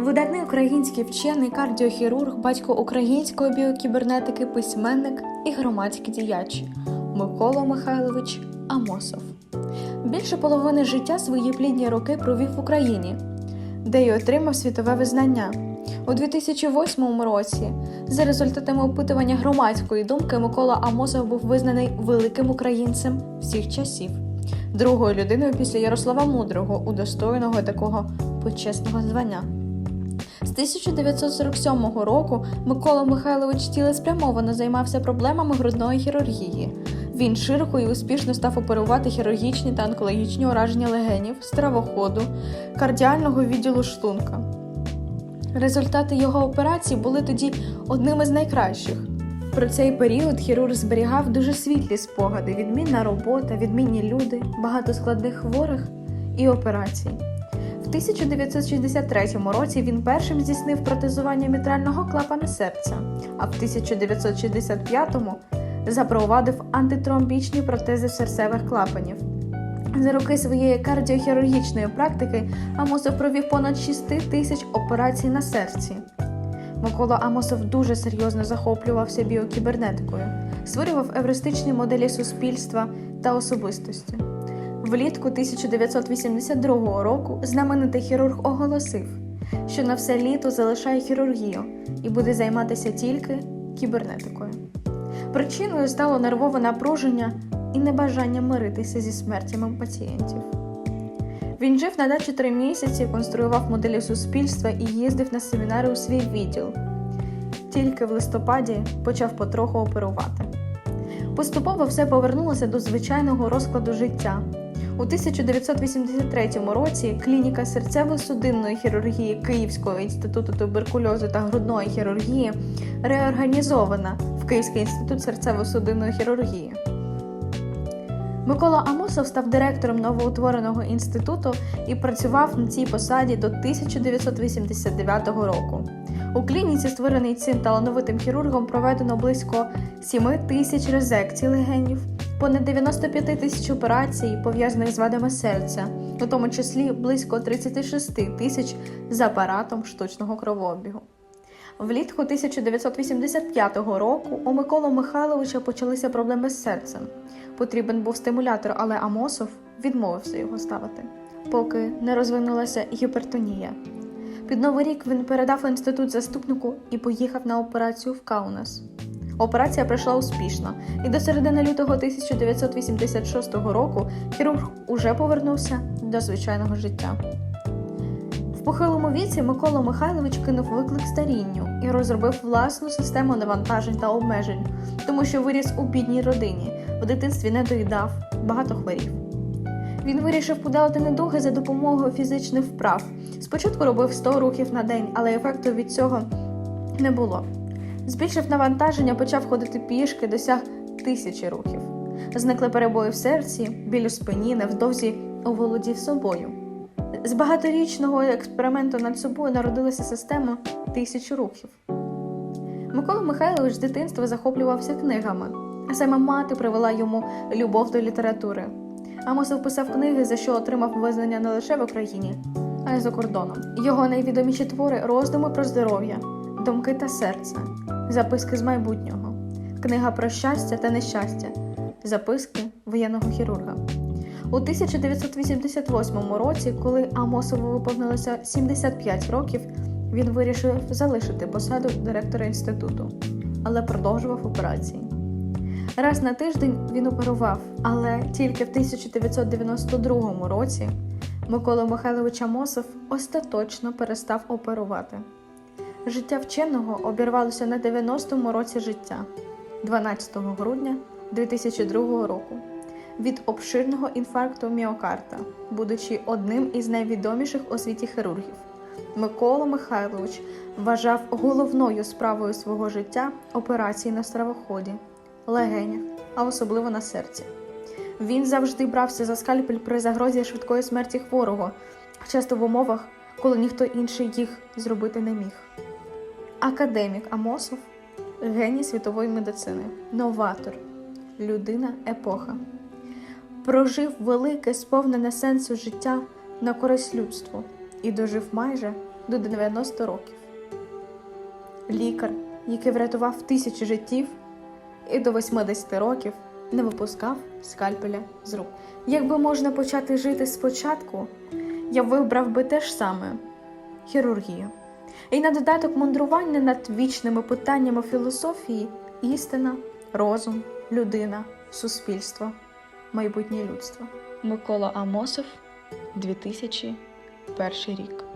Видатний український вчений кардіохірург, батько української біокібернетики, письменник і громадський діяч Микола Михайлович Амосов. Більше половини життя свої плідні роки провів в Україні, де й отримав світове визнання. У 2008 році, за результатами опитування громадської думки, Микола Амосов був визнаний великим українцем всіх часів, другою людиною після Ярослава Мудрого, удостоєного такого почесного звання. З 1947 року Микола Михайлович цілеспрямовано займався проблемами грудної хірургії. Він широко і успішно став оперувати хірургічні та онкологічні ураження легенів, стравоходу, кардіального відділу шлунка. Результати його операцій були тоді одними з найкращих. Про цей період хірург зберігав дуже світлі спогади: відмінна робота, відмінні люди, багато складних хворих і операцій. В 1963 році він першим здійснив протезування мітрального клапана серця, а в 1965-му запровадив антитромбічні протези серцевих клапанів. За роки своєї кардіохірургічної практики Амосов провів понад 6 тисяч операцій на серці. Микола Амосов дуже серйозно захоплювався біокібернетикою, створював евристичні моделі суспільства та особистості. Влітку 1982 року знаменитий хірург оголосив, що на все літо залишає хірургію і буде займатися тільки кібернетикою. Причиною стало нервове напруження і небажання миритися зі смертями пацієнтів. Він жив на дачі три місяці, конструював моделі суспільства і їздив на семінари у свій відділ. Тільки в листопаді почав потроху оперувати. Поступово все повернулося до звичайного розкладу життя. У 1983 році клініка серцево-судинної хірургії Київського інституту туберкульозу та грудної хірургії реорганізована в Київський інститут серцево-судинної хірургії. Микола Амосов став директором новоутвореного інституту і працював на цій посаді до 1989 року. У клініці, створеній цим талановитим хірургом, проведено близько 7 тисяч резекцій легенів, понад 95 тисяч операцій, пов'язаних з вадами серця, у тому числі близько 36 тисяч з апаратом штучного кровообігу. Влітку 1985 року у Миколи Михайловича почалися проблеми з серцем. Потрібен був стимулятор, але Амосов відмовився його ставити, поки не розвинулася гіпертонія. Під новий рік він передав інститут заступнику і поїхав на операцію в Каунас. Операція пройшла успішно, і до середини лютого 1986 року хірург уже повернувся до звичайного життя. В похилому віці Микола Михайлович кинув виклик старінню і розробив власну систему навантажень та обмежень, тому що виріс у бідній родині, в дитинстві не доїдав, багато хворів. Він вирішив подолати недуги за допомогою фізичних вправ. Спочатку робив 100 рухів на день, але ефекту від цього не було. Збільшив навантаження, почав ходити пішки, досяг тисячі рухів. Зникли перебої в серці, біль у спині, невдовзі оволодів собою. З багаторічного експерименту над собою народилася система тисяч рухів. Микола Михайлович з дитинства захоплювався книгами, а саме мати привела йому любов до літератури. Амосов писав книги, за що отримав визнання не лише в Україні, а й за кордоном. Його найвідоміші твори роздуми про здоров'я, думки та серце, записки з майбутнього, книга про щастя та нещастя, записки воєнного хірурга. У 1988 році, коли Амосову виповнилося 75 років, він вирішив залишити посаду директора інституту, але продовжував операції. Раз на тиждень він оперував, але тільки в 1992 році Микола Михайлович Амосов остаточно перестав оперувати. Життя вченого обірвалося на 90-му році життя 12 грудня 2002 року від обширного інфаркту міокарда, будучи одним із найвідоміших у світі хірургів. Микола Михайлович вважав головною справою свого життя операції на стравоході, легенях, а особливо на серці. Він завжди брався за скальпель при загрозі швидкої смерті хворого, часто в умовах, коли ніхто інший їх зробити не міг. Академік Амосов геній світової медицини, новатор, людина епоха. Прожив велике, сповнене сенсу життя на користь людству і дожив майже до 90 років. Лікар, який врятував тисячі життів, і до 80 років не випускав скальпеля з рук. Якби можна почати жити спочатку, я вибрав би те ж саме хірургію. І на додаток мандрування над вічними питаннями філософії істина, розум, людина, суспільство, майбутнє людство. Микола Амосов, 2001 рік.